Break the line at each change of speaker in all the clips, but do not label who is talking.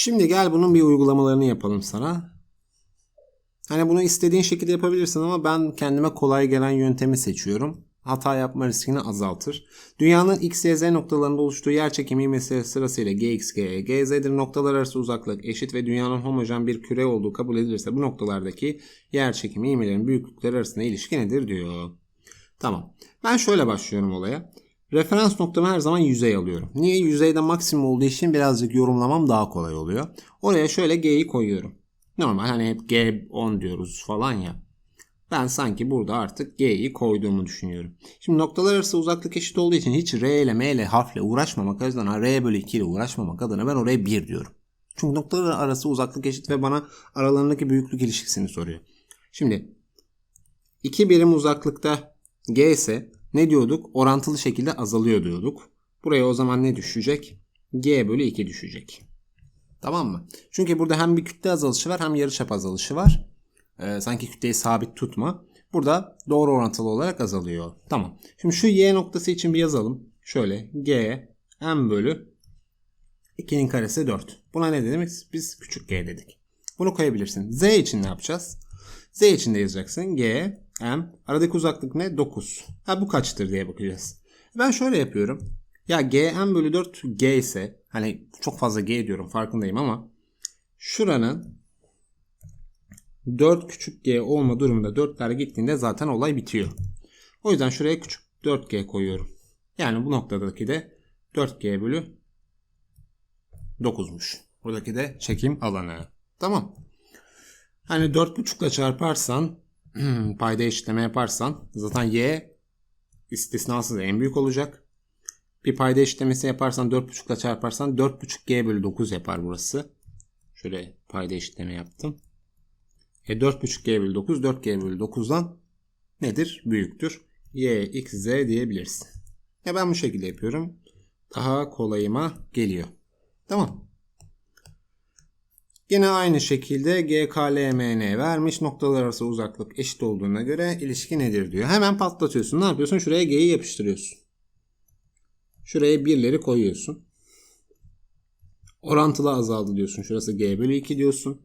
Şimdi gel bunun bir uygulamalarını yapalım sana. Hani bunu istediğin şekilde yapabilirsin ama ben kendime kolay gelen yöntemi seçiyorum. Hata yapma riskini azaltır. Dünyanın x, y, z noktalarında oluştuğu yer çekimi ivmesi sırasıyla gx, gy, gz'dir noktalar arası uzaklık eşit ve dünyanın homojen bir küre olduğu kabul edilirse bu noktalardaki yer çekimi ivmelerin büyüklükleri arasında ilişki nedir diyor. Tamam. Ben şöyle başlıyorum olaya. Referans noktamı her zaman yüzey alıyorum. Niye? Yüzeyde maksimum olduğu için birazcık yorumlamam daha kolay oluyor. Oraya şöyle G'yi koyuyorum. Normal hani hep G10 diyoruz falan ya. Ben sanki burada artık G'yi koyduğumu düşünüyorum. Şimdi noktalar arası uzaklık eşit olduğu için hiç R ile M ile harfle uğraşmamak adına R bölü 2 ile uğraşmamak adına ben oraya 1 diyorum. Çünkü noktalar arası uzaklık eşit ve bana aralarındaki büyüklük ilişkisini soruyor. Şimdi 2 birim uzaklıkta G ise ne diyorduk? Orantılı şekilde azalıyor diyorduk. Buraya o zaman ne düşecek? G bölü 2 düşecek. Tamam mı? Çünkü burada hem bir kütle azalışı var hem yarıçap azalışı var. Ee, sanki kütleyi sabit tutma. Burada doğru orantılı olarak azalıyor. Tamam. Şimdi şu y noktası için bir yazalım. Şöyle g m bölü 2'nin karesi 4. Buna ne dedik? Biz küçük g dedik. Bunu koyabilirsin. z için ne yapacağız? z için de yazacaksın. g m aradaki uzaklık ne? 9. Ha bu kaçtır diye bakacağız. Ben şöyle yapıyorum. Ya g m bölü 4 g ise hani çok fazla g diyorum farkındayım ama şuranın 4 küçük g olma durumunda 4'ler gittiğinde zaten olay bitiyor. O yüzden şuraya küçük 4g koyuyorum. Yani bu noktadaki de 4g bölü 9'muş. Buradaki de çekim alanı. Tamam. Hani 4.5 ile çarparsan payda eşitleme yaparsan zaten y istisnasız en büyük olacak. Bir payda eşitlemesi yaparsan 4.5 ile çarparsan 4.5g bölü 9 yapar burası. Şöyle payda eşitleme yaptım. E 4.5g bölü 9 4g bölü 9'dan nedir? Büyüktür. y, x, z diyebilirsin. Ya ben bu şekilde yapıyorum. Daha kolayıma geliyor. Tamam. Yine aynı şekilde g, k, l, m, n vermiş. Noktalar arası uzaklık eşit olduğuna göre ilişki nedir diyor. Hemen patlatıyorsun. Ne yapıyorsun? Şuraya g'yi yapıştırıyorsun. Şuraya birleri koyuyorsun. Orantılı azaldı diyorsun. Şurası g bölü 2 diyorsun.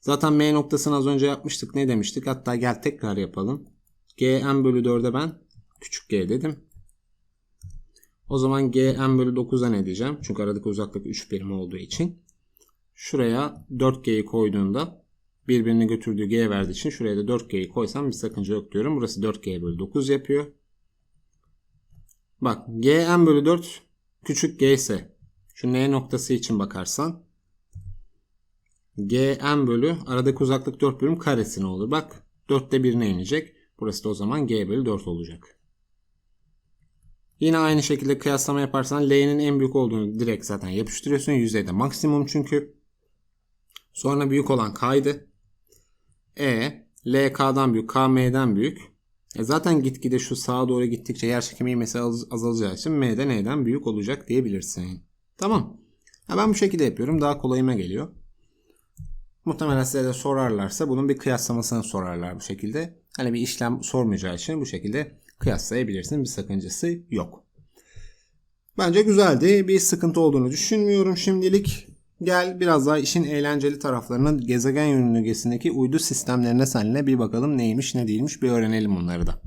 Zaten m noktasını az önce yapmıştık. Ne demiştik? Hatta gel tekrar yapalım. g bölü 4'e ben küçük g dedim. O zaman g bölü 9'a ne diyeceğim? Çünkü aradaki uzaklık 3 birim olduğu için. Şuraya 4g'yi koyduğunda birbirini götürdüğü g verdiği için şuraya da 4g'yi koysam bir sakınca yok diyorum. Burası 4g bölü 9 yapıyor. Bak g m bölü 4 küçük g ise şu n noktası için bakarsan g m bölü aradaki uzaklık 4 birim karesi ne olur? Bak 4'te 1'ine inecek. Burası da o zaman g bölü 4 olacak. Yine aynı şekilde kıyaslama yaparsan L'nin en büyük olduğunu direkt zaten yapıştırıyorsun. Yüzeyde maksimum çünkü. Sonra büyük olan K'ydı. E, L K'dan büyük, K M'den büyük. E zaten gitgide şu sağa doğru gittikçe yer çekimi ivmesi az- azalacağı için M'de N'den büyük olacak diyebilirsin. Tamam. Ha ben bu şekilde yapıyorum. Daha kolayıma geliyor. Muhtemelen size de sorarlarsa bunun bir kıyaslamasını sorarlar bu şekilde. Hani bir işlem sormayacağı için bu şekilde kıyaslayabilirsin. Bir sakıncası yok. Bence güzeldi. Bir sıkıntı olduğunu düşünmüyorum şimdilik. Gel biraz daha işin eğlenceli taraflarına gezegen yörüngesindeki uydu sistemlerine seninle bir bakalım neymiş ne değilmiş bir öğrenelim onları da.